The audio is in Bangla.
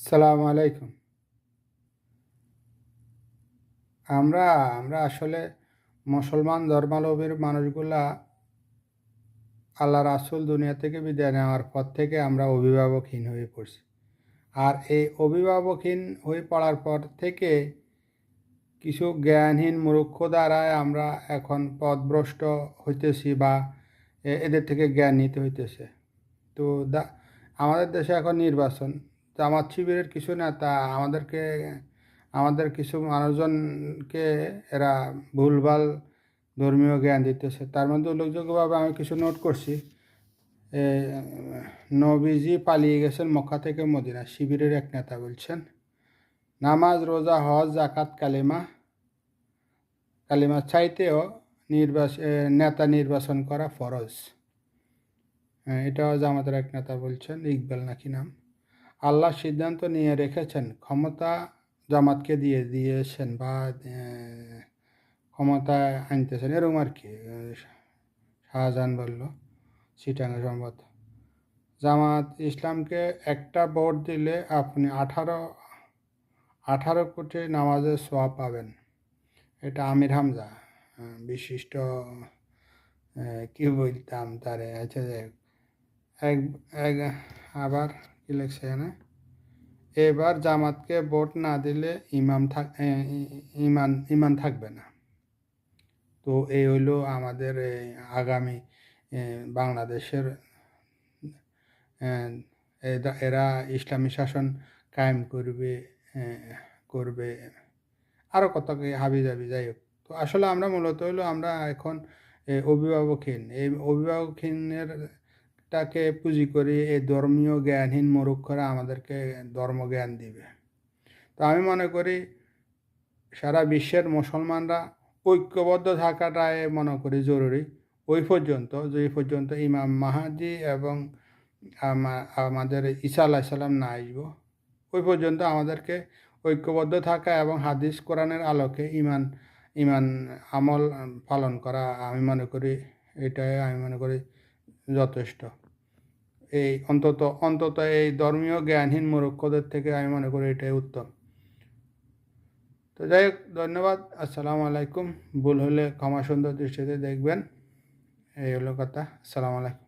সালাম আলাইকুম। আমরা আমরা আসলে মুসলমান ধর্মাবলম্বীর মানুষগুলা আল্লাহ রাসুল দুনিয়া থেকে বিদায় নেওয়ার পর থেকে আমরা অভিভাবকহীন হয়ে পড়ছি। আর এই অভিভাবকহীন হয়ে পড়ার পর থেকে কিছু জ্ঞানহীন মূর্খ দ্বারায় আমরা এখন পথভ্রষ্ট হইতেছি বা এদের থেকে জ্ঞান নিতে হইতেছে। তো দা, আমাদের দেশে এখন নির্বাচন। জামাত শিবিরের কিছু নেতা আমাদেরকে, আমাদের কিছু মানুষজনকে এরা ভুলভাল ধর্মীয় জ্ঞান দিতেছে। তার মধ্যে উল্লেখযোগ্যভাবে আমি কিছু নোট করছি। নবীজি পালিয়ে গেছেন মক্কা থেকে মদিনা, শিবিরের এক নেতা বলছেন, নামাজ, রোজা, হজ জাকাত কালিমা কালিমা চাইতেও নির্বাচন নেতা নির্বাচন করা ফরজ। এটাও জামাতের এক নেতা বলছেন, ইকবাল নাকি নাম? আল্লাহ সিদ্ধান্ত নিয়ে রেখেছেন, ক্ষমতা জামাতকে দিয়ে দিয়েছেন বা ক্ষমতায় আনতেছেন, এরকম আর কি শাহজাহান বলল সিটাঙ্গে সম্ভবত জামাত ইসলামকে একটা ভোট দিলে আপনি আঠারো আঠারো কোটি নামাজের সোয়া পাবেন। এটা আমির হামজা বিশিষ্ট কি বলতাম তারে আচ্ছা যাই এক এক, আবার এখানে এবার জামাতকে ভোট না দিলে ইমাম থাক ইমান ইমান থাকবে না। তো এই হইল আমাদের এই আগামী বাংলাদেশের এরা- ইসলামী শাসন কায়েম করবে করবে। আরও কত হাবি যাবি, যাই হোক। তো আসলে আমরা মূলত হলো আমরা এখন অভিভাবকহীন। এই অভিভাবকহীনের টাকে পুঁজি করে এই ধর্মীয় জ্ঞানহীন মূর্খরা আমাদেরকে ধর্মজ্ঞান দিবে। তো আমি মনে করি সারা বিশ্বের মুসলমানরা ঐক্যবদ্ধ থাকাটাই মনে করি জরুরি। ওই পর্যন্ত, যে পর্যন্ত ইমাম মাহাদি এবং আমা- আমাদের ঈসা আলাহিসাল্লাম না আসব, ওই পর্যন্ত আমাদেরকে ঐক্যবদ্ধ থাকা এবং হাদিস কোরআনের আলোকে ইমান ইমান আমল পালন করা আমি মনে করি, এটাই আমি মনে করি যথেষ্ট। এই অন্তত অন্তত এই ধর্মীয় জ্ঞানহীন মূর্খদের থেকে আমি মনে করি এটাই উত্তম। তো যাই হোক, ধন্যবাদ। আসসালামু আলাইকুম। ভুল হলে ক্ষমা সুন্দর দৃষ্টিতে দেখবেন। এই হলো কথা। আসসালামু আলাইকুম।